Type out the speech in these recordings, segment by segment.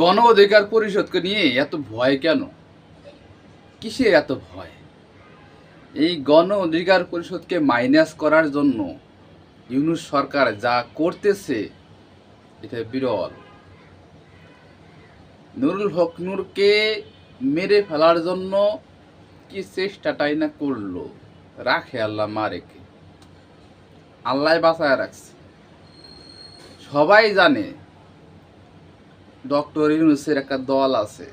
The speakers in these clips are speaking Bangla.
গণ অধিকার পরিষদকে নিয়ে এত ভয় কেন? কিসে এত ভয়? এই গণ অধিকার পরিষদকে মাইনাস করার জন্য ইউনুস সরকার যা করতেছে, এটা বিরল। নুরুল হক নূরকে মেরে ফেলার জন্য কি চেষ্টাটাই না করল? রাখে আল্লাহ মারেকে। আল্লাহ বাঁচায় রাখছে। সবাই জানে ডক্টর ইউনুসের একটা দল আছে।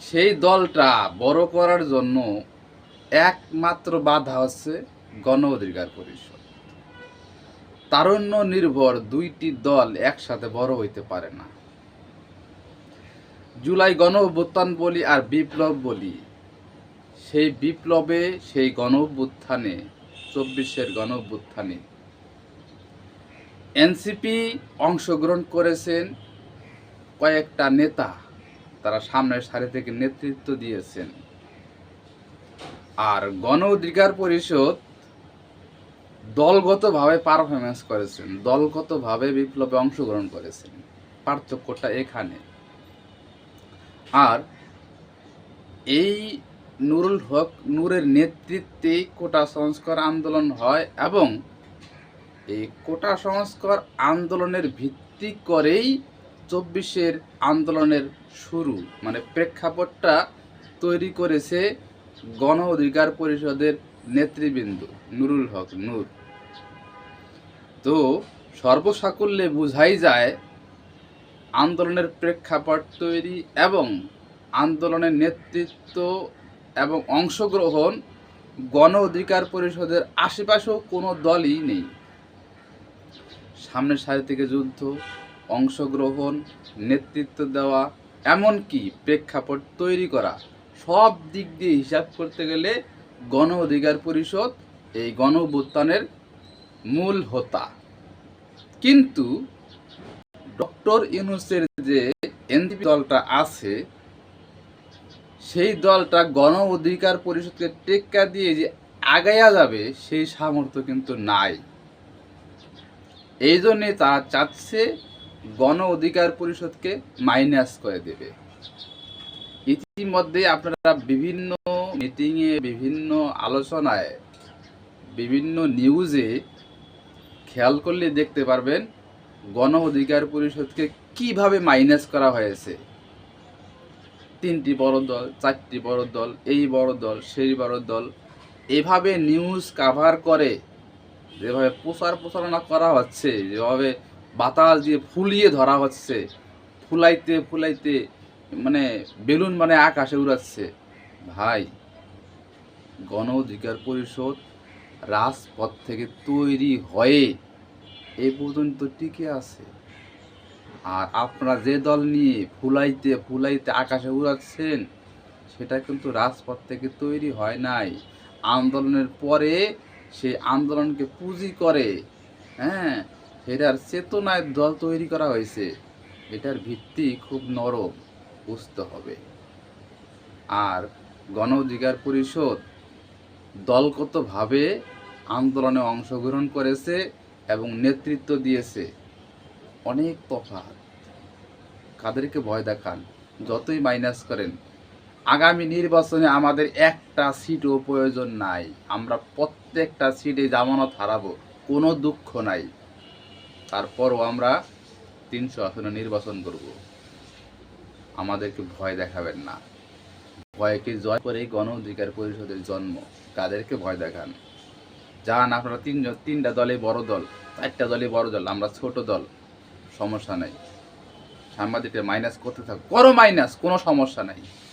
সেই দলটা বড় করার জন্য একমাত্র বাধা হচ্ছে গণ অধিকার পরিষদ। তারুণ্য নির্ভর দুইটি দল একসাথে বড় হইতে পারে না। জুলাই গণ অভ্যুত্থান বলি আর বিপ্লব বলি, সেই বিপ্লবে সেই গণ অভ্যুত্থানে, চব্বিশের গণ অভ্যুত্থানে এনসিপি অংশগ্রহণ করেছেন কয়েকটা নেতা, তারা সামনের সারি থেকে নেতৃত্ব দিয়েছেন। আর গণ অধিকার পরিষদ দলগতভাবে পারফরমেন্স করেছেন, দলগতভাবে বিপ্লবে অংশগ্রহণ করেছেন। পার্থক্যটা এখানে। আর এই নুরুল হক নূরের নেতৃত্বে কোটা সংস্কার আন্দোলন হয় এবং এই কোটা সংস্কার আন্দোলনের ভিত্তি করেই চব্বিশের আন্দোলনের শুরু মানে প্রেক্ষাপটটা তৈরি করেছে গণ অধিকার পরিষদের নেতৃবৃন্দ নুরুল হক নূর। তো সর্বসাকুল্যে বোঝাই যায়, আন্দোলনের প্রেক্ষাপট তৈরি এবং আন্দোলনের নেতৃত্ব এবং অংশগ্রহণ গণ অধিকার পরিষদের আশেপাশেও কোনো দলই নেই। সামনের সারি থেকে যুদ্ধ, অংশগ্রহণ, নেতৃত্ব দেওয়া, এমনকি প্রেক্ষাপট তৈরি করা, সব দিক দিয়ে হিসাব করতে গেলে গণ অধিকার পরিষদ এই গণ অভ্যুত্থানের মূল হোতা। কিন্তু ডক্টর ইউনুসের যে এনডিপি দলটা আছে, সেই দলটা গণ অধিকার পরিষদকে টেক্কা দিয়ে যে আগাইয়া যাবে, সেই সামর্থ্য কিন্তু নাই। এই জন্যে তারা চাচ্ছে গণ অধিকার পরিষদকে মাইনাস করে দেবে। ইতিমধ্যে আপনারা বিভিন্ন মিটিংয়ে, বিভিন্ন আলোচনায়, বিভিন্ন নিউজে খেয়াল করলে দেখতে পারবেন গণ অধিকার পরিষদকে কীভাবে মাইনাস করা হয়েছে। তিনটি বড় দল, চারটি বড় দল, এই বড় দল, সেই বড় দল, এভাবে নিউজ কাভার করে যেভাবে প্রচার প্রচারণা করা হচ্ছে, যেভাবে বাতাস দিয়ে ফুলিয়ে ধরা হচ্ছে, ফুলাইতে ফুলাইতে মানে বেলুন মানে আকাশে উড়াচ্ছে। ভাই, গণ অধিকার পরিষদ রাজপথ থেকে তৈরি হয়ে এ পর্যন্ত টিকে আছে। আর আপনারা যে দল নিয়ে ফুলাইতে ফুলাইতে আকাশে উড়াচ্ছেন, সেটা কিন্তু রাজপথ থেকে তৈরি হয় নাই। আন্দোলনের পরে সেই আন্দোলনকে পুঁজি করে হ্যাঁ সেটার চেতনায় দল তৈরি করা হয়েছে, এটার ভিত্তি খুব নরম, বুঝতে হবে। আর গণ অধিকার পরিষদ দলগতভাবে আন্দোলনে অংশগ্রহণ করেছে এবং নেতৃত্ব দিয়েছে। অনেক তফাৎ। কাদেরকে ভয় দেখান, যতই মাইনাস করেন আগামী নির্বাচনে আমাদের একটা সিটও প্রয়োজন নাই। আমরা প্রত্যেকটা সিটে জামানত হারাবো, কোনো দুঃখ নাই। তারপরও আমরা তিনশো আসনে নির্বাচন করব। আমাদেরকে ভয় দেখাবেন না। ভয়কে জয় করে গণ অধিকার পরিষদের জন্ম, তাদেরকে ভয় দেখান। যান আপনারা তিনজন তিনটা দলে বড় দল, চারটা দলে বড় দল, আমরা ছোট দল, সমস্যা নাই। সাংবাদিকদের মাইনাস করতে থাকো করো মাইনাস, কোনো সমস্যা নাই।